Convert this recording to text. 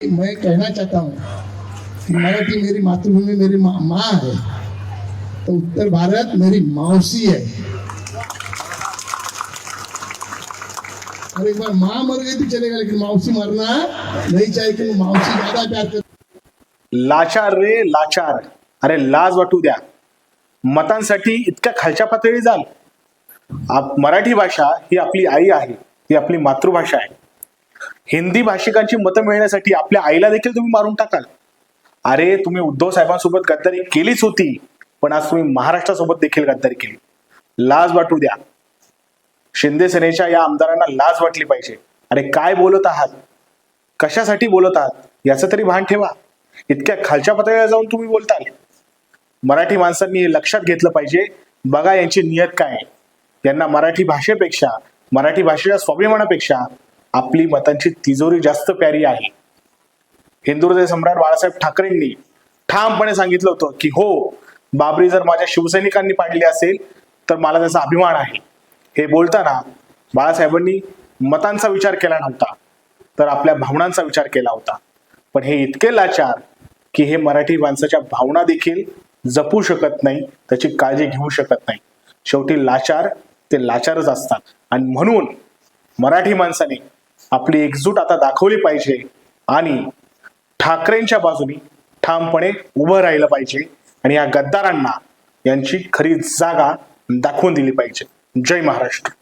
मैं कहना चाहता हूँ कि मराठी मेरी मातृभूमि मेरी माँ माँ है तो उत्तर भारत मेरी मौसी है। और एक बार माँ मर गई तो चलेगा लेकिन मौसी मरना नहीं चाहिए क्योंकि मौसी ज्यादा प्यार कर लाचार रे लाचार। अरे लाज वाटू द्या। मतांसाठी इतक्या खालच्या पातळी जाल. आप मराठी भाषा ही आपली आई आहे ही आपली मातृभाषा आहे. हिंदी भाषिकांची मतं मिळण्यासाठी आपल्या आईला देखील तुम्ही मारून टाकाल. अरे तुम्ही उद्धव साहेबांसोबत गद्दारी केलीच होती पण आज तुम्ही महाराष्ट्रासोबत देखील गद्दारी केली. लाज वाटू द्या. शिंदे सेनेच्या या आमदारांना लाज वाटली पाहिजे. अरे काय बोलत आहात? कशासाठी बोलत आहात? याचं तरी भान ठेवा. इतक्या खालच्या पातळीला जाऊन तुम्ही बोलताल. मराठी माणसांनी हे लक्षात घेतलं पाहिजे. बघा यांची नियत काय यांना मराठी भाषेपेक्षा मराठी भाषेच्या स्वाभिमानापेक्षा आपली मतांची तिजोरी जास्त प्यारी आहे. हिंदुहृदय सम्राट बाळासाहेब ठाकरेंनी ठामपणे सांगितलं होतं की हो बाबरी जर माझ्या शिवसैनिकांनी पाडली असेल तर मला त्याचा अभिमान आहे. हे बोलताना बाळासाहेबांनी मतांचा विचार केला नव्हता तर आपल्या भावनांचा विचार केला होता. पण हे इतके लाचार की हे मराठी माणसाच्या भावना देखील जपू शकत नाही त्याची काळजी घेऊ शकत नाही. शेवटी लाचार ते लाचारच असतात. आणि म्हणून मराठी माणसाने आपली एकजूट आता दाखवली पाहिजे आणि ठाकरेंच्या बाजूनी ठामपणे उभं राहिलं पाहिजे आणि या गद्दारांना यांची खरी जागा दाखवून दिली पाहिजे. जय महाराष्ट्र.